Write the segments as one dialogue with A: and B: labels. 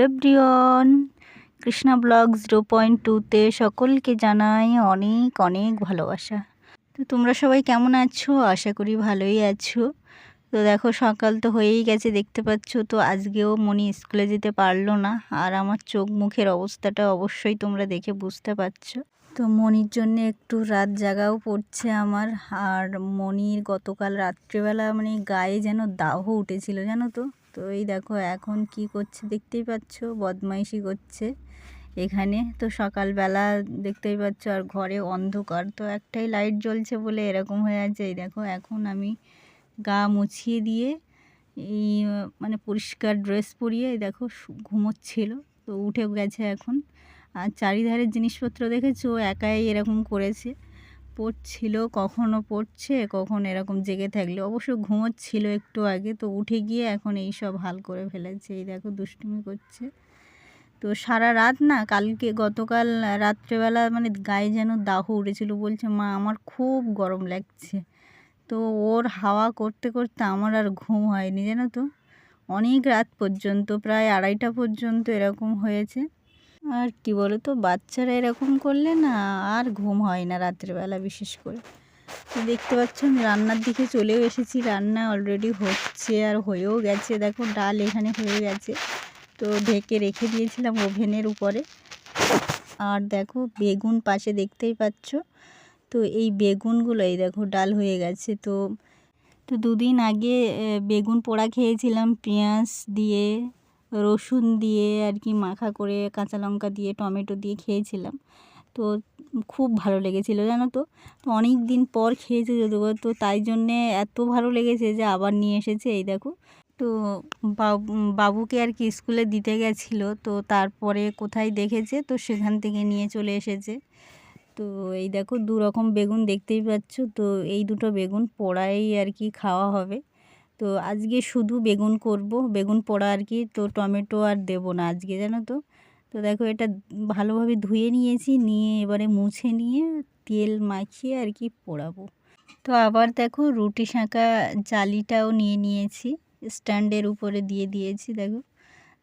A: Hello ব্রিয়ন Krishna blog zero point টুতে সকলকে জানাই অনেক অনেক ভালোবাসা। তো তোমরা সবাই কেমন আছো? আশা করি ভালোই আছো। তো দেখো, সকাল তো হয়েই গেছে, দেখতে পাচ্ছ তো আজকেও মনি স্কুলে যেতে পারল না। আর আমার চোখ মুখের অবস্থাটা অবশ্যই তোমরা দেখে বুঝতে পারছ। তো মনির জন্য একটু রাত জাগাও পড়ছে আমার। আর মনির গতকাল রাত্রিবেলা মানে গায়ে যেন দাহ উঠেছিল, জানো তো? তো এই দেখো, এখন কি করছে দেখতেই পাচ্ছ? বদমাইশি করছে এখানে। তো সকালবেলা দেখতেই পাচ্ছ, আর ঘরে অন্ধকার। তো একটাই লাইট জ্বলছে বলে এরকম হয়ে আছে। এই দেখো, এখন আমি গা মুছিয়ে দিয়ে এই মানে পরিষ্কার ড্রেস পরিয়ে এই দেখো ঘুমোচ্ছিল। তো উঠে গেছে এখন। আর চারিধারের জিনিসপত্র দেখেছ? একাই এরকম করেছে। পড়ছিল, কখনো পড়ছে, কখন এরকম জেগে থাকলে। অবশ্য ঘুমোচ্ছিল একটু আগে, তো উঠে গিয়ে এখন এই সব হাল করে ফেলেছে। এই দেখো, দুষ্টুমি করছে। তো সারা রাত না, কালকে গতকাল রাত্রেবেলা মানে গায়ে যেন দাহ উঠেছিল বলছে, মা, আমার খুব গরম লাগছে। তো ওর হাওয়া করতে করতে আমার আর ঘুম হয়নি, জানো তো? অনেক রাত পর্যন্ত, প্রায় আড়াইটা পর্যন্ত এরকম হয়েছে। আর কি বলো তো বাচ্চারা এরকম করলে না আর ঘুম হয় না রাত্রেবেলা বিশেষ করে। তো দেখতে পাচ্ছ আমি রান্নার দিকে চলেও এসেছি, রান্না অলরেডি হচ্ছে আর হয়েও গেছে। দেখো ডাল এখানে হয়ে গেছে, তো ঢেকে রেখে দিয়েছিলাম ওভেনের উপরে। আর দেখো বেগুন পাশে দেখতেই পাচ্ছ, তো এই বেগুনগুলো, এই দেখো ডাল হয়ে গেছে। তো তো দুদিন আগে বেগুন পোড়া খেয়েছিলাম, পেঁয়াজ দিয়ে রসুন দিয়ে আর কি মাখা করে কাঁচা লঙ্কা দিয়ে, টমেটো দিয়ে খেয়েছিলাম। তো খুব ভালো লেগেছিলো জানো তো? অনেক দিন পর খেয়েছে যদিও, তো তাই জন্যে এত ভালো লেগেছে যে আবার নিয়ে এসেছে, এই দেখো। তো বাবুকে আর কি স্কুলে দিতে গেছিল, তো তারপরে কোথায় দেখেছে, তো সেখান থেকে নিয়ে চলে এসেছে। তো এই দেখো, দু রকম বেগুন দেখতেই পাচ্ছ, তো এই দুটো বেগুন পোড়াই আর কি খাওয়া হবে। তো আজকে শুধু বেগুন করব, বেগুন পোড়া আর কি, তো টমেটো আর দেব না আজকে, জানো তো? তো দেখো এটা ভালোভাবে ধুয়ে নিয়েছি, নিয়ে এবারে মুছে নিয়ে তেল মাখিয়ে আর কি পোড়াবো। তো আবার দেখো রুটি শাঁকা জালিটাও নিয়ে নিয়েছি, স্ট্যান্ডের উপরে দিয়ে দিয়েছি, দেখো।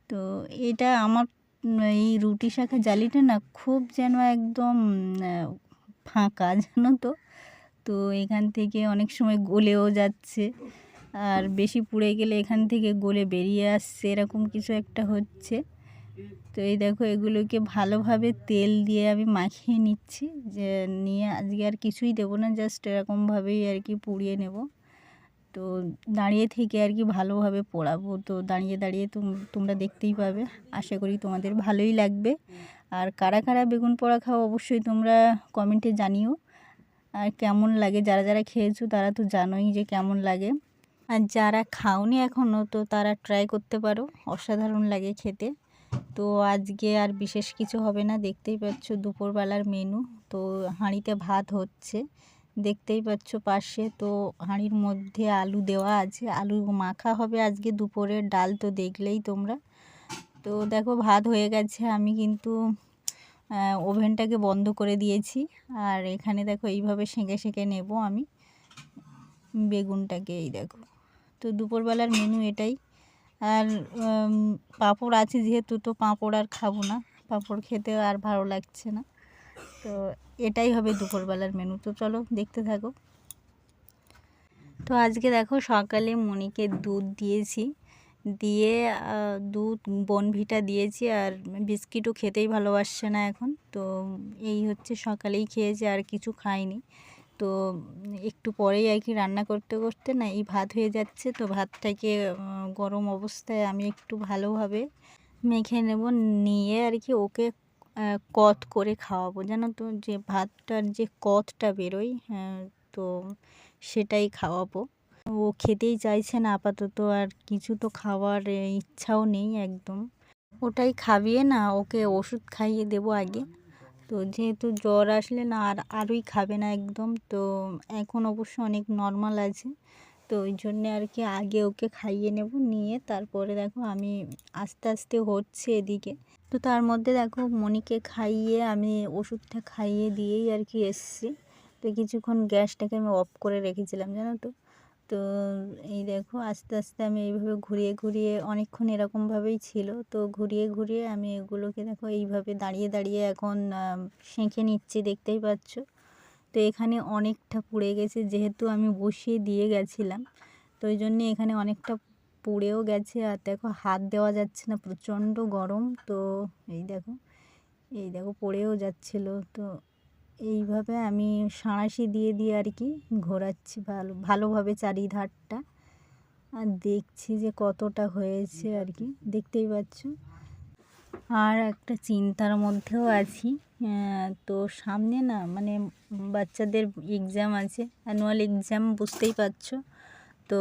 A: তো এটা আমার এই রুটি শাঁখা জালিটা না খুব যেন একদম ফাঁকা, জানো তো? তো এখান থেকে অনেক সময় গলেও যাচ্ছে। আর বেশি পুড়ে গেলে এখান থেকে গলে বেরিয়ে আসছে, এরকম কিছু একটা হচ্ছে। তো এই দেখো, এগুলোকে ভালোভাবে তেল দিয়ে আমি মাখিয়ে নিচ্ছি, যে নিয়ে আজকে আর কিছুই দেবো না জাস্ট এরকমভাবেই আর কি পুড়িয়ে নেব। তো দাঁড়িয়ে থেকে আর কি ভালোভাবে পোড়াবো। তো দাঁড়িয়ে দাঁড়িয়ে তোমরা দেখতেই পাবে, আশা করি তোমাদের ভালোই লাগবে। আর কারা কারা বেগুন পোড়া খাও অবশ্যই তোমরা কমেন্টে জানিও। আর কেমন লাগে, যারা যারা খেয়েছো তারা তো জানোই যে কেমন লাগে। আর যারা খাওনি এখনও তো তারা ট্রাই করতে পারো। অসাধারণ লাগে খেতে। তো আজকে আর বিশেষ কিছু হবে না। দেখতেই পাচ্ছ দুপুরবেলার মেনু তো হাঁড়িতে ভাত হচ্ছে। দেখতেই পাচ্ছ পাশে তো হাঁড়ির মধ্যে আলু দেওয়া আছে। আলু মাখা হবে আজকে দুপুরের। ডাল তো দেখলেই তোমরা। তো দেখো ভাত হয়ে গেছে। আমি কিন্তু ওভেনটাকে বন্ধ করে দিয়েছি। আর এখানে দেখো এইভাবে সেঁকে সেঁকে নেব আমি। বেগুনটাকে এই দেখো। তো দুপুরবেলার মেনু এটাই। আর পাঁপড় আছে যেহেতু, তো পাঁপড় আর খাব না। পাঁপড় খেতে আর ভালো লাগছে না। তো এটাই হবে দুপুরবেলার মেনু তো চলো দেখতে থাকো। তো আজকে দেখো সকালে মনিকে দুধ দিয়েছি। দিয়ে দুধ বনভিটা দিয়েছি আর বিস্কিটও খেতেই ভালোবাসছে না এখন। তো এই হচ্ছে সকালেই খেয়েছে, আর কিছু খায়নি। তো একটু পরেই আর কি রান্না করতে করতে না এই ভাত হয়ে যাচ্ছে, তো ভাতটাকে গরম অবস্থায় আমি একটু ভালোভাবে মেখে নেব, নিয়ে আর কি ওকে কত করে খাওয়াবো জানো তো? যে ভাতটার যে কতটা বেরোয় তো সেটাই খাওয়াবো। ও খেতেই চাইছে না, আপাতত আর কিছু তো খাওয়ার ইচ্ছাও নেই একদম। ওটাই খাবিয়ে না, ওকে ওষুধ খাইয়ে দেবো আগে। তো যেহেতু জ্বর আসলে না, আর আরোই খাবে না একদম, তো এখন অবশ্য অনেক নর্মাল আছে। তো ওই জন্যে আর কি আগে ওকে খাইয়ে নেব, নিয়ে তারপরে দেখো আমি আস্তে আস্তে হচ্ছে এদিকে। তো তার মধ্যে দেখো মনিকে খাইয়ে আমি ওষুধটা খাইয়ে দিয়েই আর কি এসছি। তো কিছুক্ষণ গ্যাসটাকে আমি অফ করে রেখেছিলাম, জানো তো। তো এই দেখো আস্তে আস্তে আমি এইভাবে ঘুরিয়ে ঘুরিয়ে অনেকক্ষণ এরকমভাবেই ছিল। তো ঘুরিয়ে ঘুরিয়ে আমি এগুলোকে দেখো এইভাবে দাঁড়িয়ে দাঁড়িয়ে এখন সেঁকে নিচ্ছি, দেখতেই পাচ্ছ। তো এখানে অনেকটা পুড়ে গেছে, যেহেতু আমি বসিয়ে দিয়ে গেছিলাম। তো ওই জন্যে এখানে অনেকটা পুড়েও গেছে। আর দেখো হাত দেওয়া যাচ্ছে না, প্রচণ্ড গরম। তো এই দেখো এই দেখো পড়েও যাচ্ছিল। তো এইভাবে আমি সাঁড়াশি দিয়ে দিয়ে আর কি ঘোরাচ্ছি ভালো, ভালোভাবে চারিধারটা। আর দেখছি যে কতটা হয়েছে আর কি, দেখতেই পাচ্ছ। আর একটা চিন্তার মধ্যেও আছি। তো সামনে না মানে বাচ্চাদের এক্সাম আছে অ্যানুয়াল এক্সাম বুঝতেই পারছ। তো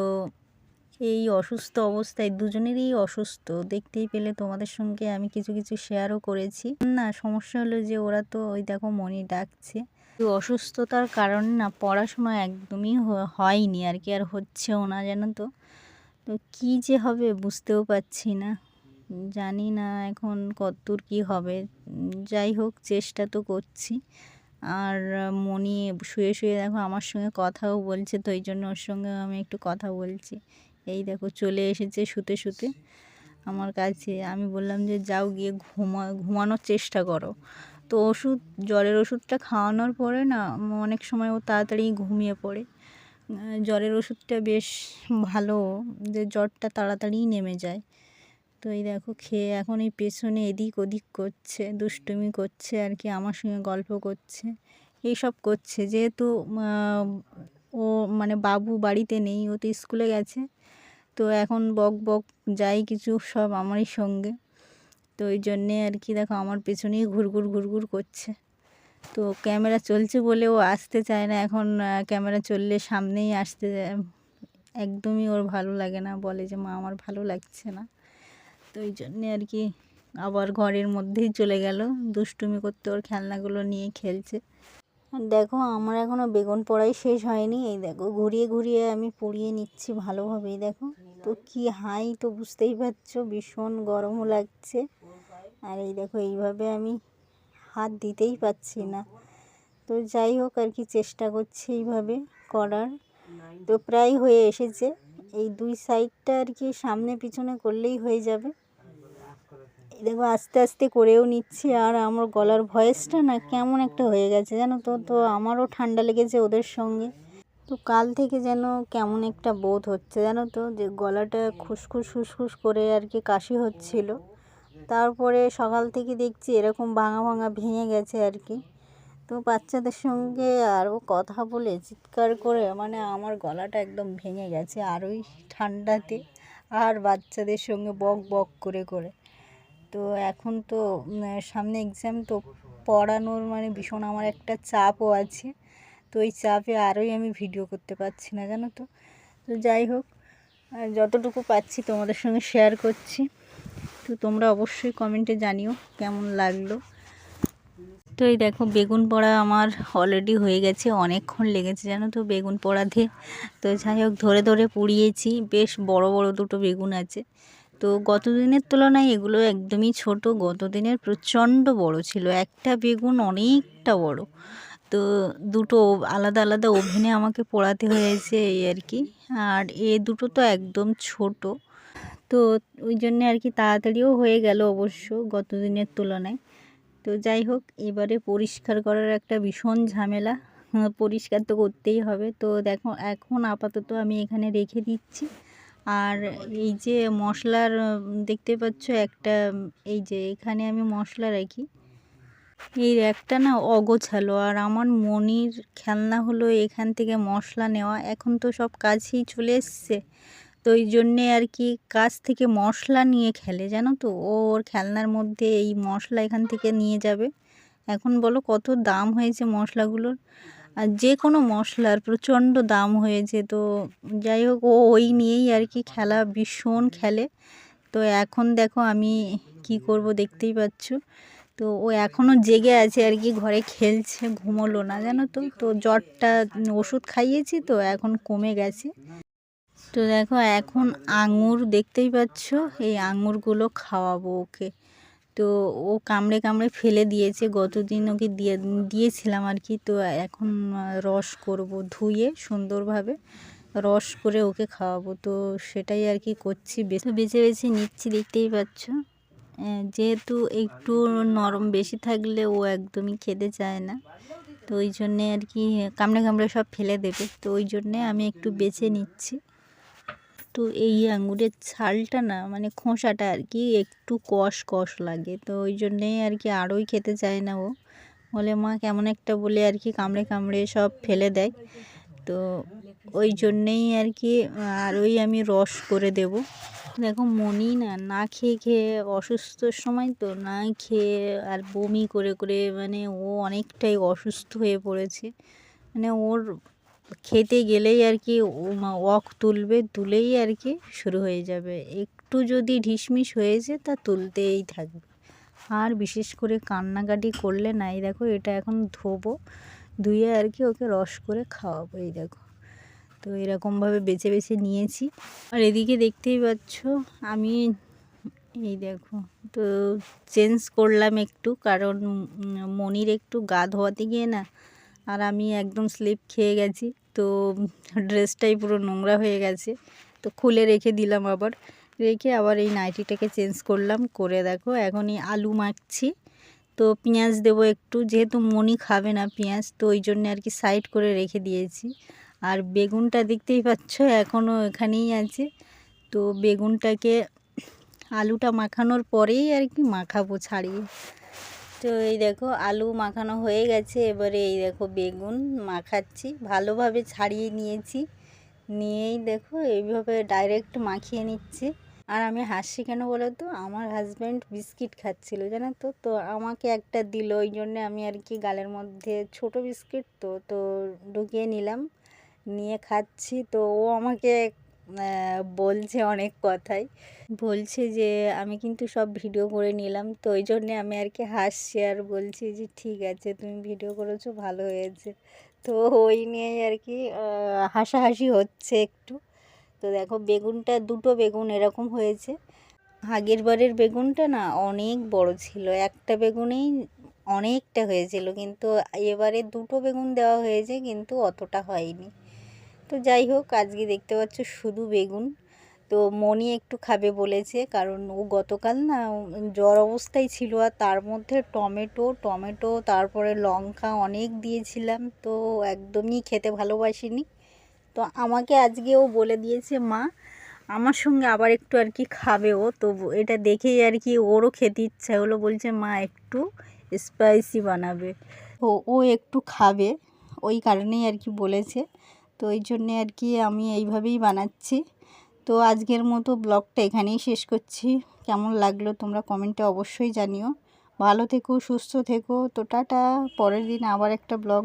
A: এই অসুস্থ অবস্থায় দুজনেরই অসুস্থ। দেখতেই পেলে তোমাদের সঙ্গে আমি কিছু কিছু শেয়ারও করেছি। না, সমস্যা হলো যে ওরা তো ওই দেখো মনি ডাকছে। অসুস্থতার কারণে না, পড়াশোনা একদমই হয়নি আর কি, আর হচ্ছেও না জানো তো। তো কী যে হবে বুঝতেও পারছি না। জানি না এখন কতদূর কী হবে। যাই হোক, চেষ্টা তো করছি। আর মনি শুয়ে শুয়ে দেখো আমার সঙ্গে কথাও বলছে, তো এই জন্য ওর সঙ্গে আমি একটু কথা বলছি। এই দেখো চলে এসেছে শুতে শুতে আমার কাছে। আমি বললাম যে যাও গিয়ে ঘুমা, ঘুমানোর চেষ্টা করো। তো ওষুধ, জ্বরের ওষুধটা খাওয়ানোর পরে না অনেক সময় ও তাড়াতাড়ি ঘুমিয়ে পড়ে। জ্বরের ওষুধটা বেশ ভালো যে জ্বরটা তাড়াতাড়ি নেমে যায়। তো এই দেখো খেয়ে এখন এই পেছনে এদিক ওদিক করছে, দুষ্টুমি করছে আর কি, আমার সঙ্গে গল্প করছে। এইসব করছে। যেহেতু ও মানে বাবু বাড়িতে নেই, ও তো স্কুলে গেছে। তো এখন বক বক যাই কিছু সব আমারই সঙ্গে। তো ওই জন্যে আর কি দেখো আমার পেছনেই ঘুরঘুর ঘুরঘুর করছে। তো ক্যামেরা চলছে বলে ও আসতে চায় না। এখন ক্যামেরা চললে সামনেই আসতে, একদমই ওর ভালো লাগে না। বলে যে, মা, আমার ভালো লাগছে না। তো ওই জন্যে আর কি আবার ঘরের মধ্যেই চলে গেল। দুষ্টুমি করতে ওর খেলনাগুলো নিয়ে খেলছে। দেখো, আমার এখনও বেগুন পড়াই শেষ হয়নি। এই দেখো, ঘুরিয়ে ঘুরিয়ে আমি পুড়িয়ে নিচ্ছি ভালোভাবেই, দেখো। তো কি হাই তো বুঝতেই পারছ, ভীষণ গরমও লাগছে। আর এই দেখো, এইভাবে আমি হাত দিতেই পাচ্ছি না। তো যাই হোক, আর কি চেষ্টা করছি এইভাবে করার। তো প্রায় হয়ে এসেছে। এই দুই সাইডটা আর কি সামনে পিছনে করলেই হয়ে যাবে। দেখো আস্তে আস্তে করেও নিচ্ছি, আর আমার গলার ভয়েসটা না কেমন একটা হয়ে গেছে জানো তো? তো আমারও ঠান্ডা লেগেছে ওদের সঙ্গে। তো কাল থেকে যেন কেমন একটা বোধ হচ্ছে জানো তো? যে গলাটা খুসখুস খুসখুস করে আর কি কাশি হচ্ছিল। তারপরে সকাল থেকে দেখছি এরকম ভাঙা ভাঙা ভেঙে গেছে আর কি। তো বাচ্চাদের সঙ্গে আরও কথা বলে চিৎকার করে মানে আমার গলাটা একদম ভেঙে গেছে আর ওই ঠান্ডাতে, আর বাচ্চাদের সঙ্গে বক বক করে করে। তো এখন তো সামনে এক্সাম তো পড়ানোর মানে ভীষণ আমার একটা চাপও আছে। তো ওই চাপে আরোই আমি ভিডিও করতে পারছি না, জানো তো। তো যাই হোক যতটুকু পাচ্ছি তোমাদের সঙ্গে শেয়ার করছি। তো তোমরা অবশ্যই কমেন্টে জানিও কেমন লাগল। তো এই দেখো, বেগুন পোড়া আমার অলরেডি হয়ে গেছে, অনেকক্ষণ লেগেছে, জানো তো, বেগুন পোড়াতে। তো যাই হোক, ধরে ধরে পুড়িয়েছি, বেশ বড় বড় দুটো বেগুন আছে। তো গত দিনের তুলনায় এগুলো একদমই ছোট। গত দিনের প্রচণ্ড বড় ছিল। একটা বেগুন অনেকটা বড়। তো দুটো আলাদা আলাদা ওভেনে আমাকে পোড়াতে হয়েছে এই আর কি। আর এ দুটো তো একদম ছোট। তো ওই জন্যে আর কি তাড়াতাড়িও হয়ে গেল অবশ্য গত দিনের তুলনায়। তো যাই হোক, এবারে পরিষ্কার করার একটা ভীষণ ঝামেলা। পরিষ্কার তো করতেই হবে। তো দেখো, এখন আপাতত আমি এখানে রেখে দিচ্ছি। আর এই যে মশলার, দেখতে পাচ্ছ একটা, এই যে এখানে আমি মশলা রাখি। এই র্যাকটা না অগোছালো, আর আমার মনির খেলনা হলো এখান থেকে মশলা নেওয়া। এখন তো সব কাছেই চলে এসছে, তো ওই জন্যে আর কি কাছ থেকে মশলা নিয়ে খেলে, জানো তো? ওর খেলনার মধ্যে এই মশলা এখান থেকে নিয়ে যাবে। এখন বলো কত দাম হয়েছে মশলাগুলোর? আর যে কোনো মশলার প্রচণ্ড দাম হয়েছে তো যাই হোক, ও ওই নিয়েই আর কি খেলা ভীষণ খেলে। তো এখন দেখো আমি কি করব দেখতেই পাচ্ছ। তো ও এখনও জেগে আছে আর কি, ঘরে খেলছে, ঘুমোলো না, জানো তো। তো জ্বরটা ওষুধ খাইয়েছি তো এখন কমে গেছে। তো দেখো এখন আঙুর দেখতেই পাচ্ছ, এই আঙুরগুলো খাওয়াবো ওকে। তো ও কামড়ে কামড়ে ফেলে দিয়েছে। গতদিন ওকে দিয়ে, দিয়েছিলাম আর কি তো এখন রস করব ধুয়ে সুন্দরভাবে। রস করে ওকে খাওয়াবো। তো সেটাই আর কি করছি। বেছে বেছে নিচ্ছি, দেখতেই পাচ্ছ। যেহেতু একটু নরম বেশি থাকলে ও একদমই খেতে চায় না। তো ওই জন্যে আর কি কামড়ে কামড়ে সব ফেলে দেবে। তো ওই জন্যে আমি একটু বেছে নিচ্ছি। তো এই আঙুরের ছালটা না মানে খোসাটা আর কি একটু কষ কষ লাগে। তো ওই জন্যেই আর কি আরোই খেতে চায় না ও। বলে, মা, কেমন একটা বলে আর কি কামড়ে কামড়ে সব ফেলে দেয়। তো ওই জন্যেই আর কি আরোই আমি রস করে দেব। দেখো মনি না না খেয়ে খেয়ে অসুস্থর সময় তো না খেয়ে আর বমি করে করে মানে ও অনেকটাই অসুস্থ হয়ে পড়েছে। মানে ওর খেতে গেলেই আর কি ওয়াক তুলবে, তুলেই আর কি শুরু হয়ে যাবে। একটু যদি ঢিসমিস হয়েছে তা তুলতেই থাকবে। আর বিশেষ করে কান্নাকাটি করলে না, এই দেখো এটা এখন ধোবো, ধুয়ে আর কি ওকে রস করে খাওয়াবো, এই দেখো। তো এরকমভাবে বেছে বেছে নিয়েছি। আর এদিকে দেখতেই পাচ্ছ, আমি এই দেখো, তো চেঞ্জ করলাম একটু, কারণ মনির একটু গা ধোয়াতে গিয়ে না আর আমি একদম স্লিপ খেয়ে গেছি। তো ড্রেসটাই পুরো নোংরা হয়ে গেছে। তো খুলে রেখে দিলাম আবার। রেখে আবার এই নাইটিটাকে চেঞ্জ করলাম। করে দেখো, এখনই আলু মাখছি। তো পেঁয়াজ দেবো একটু। যেহেতু মনি খাবে না পেঁয়াজ, তো ওই জন্য আর কি সাইড করে রেখে দিয়েছি। আর বেগুনটা দেখতেই পাচ্ছ, এখনও এখানেই আছে। তো বেগুনটাকে আলুটা মাখানোর পরেই আর কি মাখাবো ছাড়িয়ে। তো এই দেখো আলু মাখানো হয়ে গেছে, এবারে এই দেখো বেগুন মাখাচ্ছি। ভালোভাবে ছাড়িয়ে নিয়েছি, নিয়েই দেখো এইভাবে ডাইরেক্ট মাখিয়ে নিচ্ছি। আর আমি হাসছি কেন বলো তো? আমার হাজব্যান্ড বিস্কিট খাচ্ছিল, জানো তো? তো আমাকে একটা দিল, ওই জন্যে আমি আর কি গালের মধ্যে ছোট বিস্কিট তো তো ঢুকিয়ে নিলাম, নিয়ে খাচ্ছি। তো ও আমাকে বলছে অনেক কথাই। বলছে যে, আমি কিন্তু সব ভিডিও করে নিলাম, তো ওই জন্যে আমি আর কি হাসছি আর বলছি যে, ঠিক আছে, তুমি ভিডিও করেছ, ভালো হয়েছে। তো ওই নিয়েই আর কি হাসাহাসি হচ্ছে একটু। তো দেখো, বেগুনটা, দুটো বেগুন এরকম হয়েছে। আগের বারের বেগুনটা না অনেক বড় ছিল। একটা বেগুনেই অনেকটা হয়েছিল, কিন্তু এবারে দুটো বেগুন দেওয়া হয়েছে, কিন্তু অতটা হয়নি। তো যাই হোক, আজকে দেখতে পাচ্ছ শুধু বেগুন। তো মনি একটু খাবে বলেছে, কারণ ও গতকাল না জ্বর অবস্থায় ছিল আর তার মধ্যে টমেটো টমেটো, তারপরে লঙ্কা অনেক দিয়েছিলাম, তো একদমই খেতে ভালোবাসিনি। তো আমাকে আজকে ও বলে দিয়েছে, মা, আমার সঙ্গে আবার একটু আর কি খাবে ও। তো এটা দেখেই আর কি ওরও খেতে ইচ্ছা হলো, বলছে, মা, একটু স্পাইসি বানাবে। ও ও একটু খাবে, ওই কারণেই আর কি বলেছে। তো এই জন্যে আর কি আমি এইভাবেই বানাচ্ছি। তো আজকের মতো ব্লগটা এখানেই শেষ করছি। কেমন লাগল তোমরা কমেন্টে অবশ্যই জানিও। ভালো থেকো, সুস্থ থেকো। তো টাটা, পরের দিন আবার একটা ব্লগ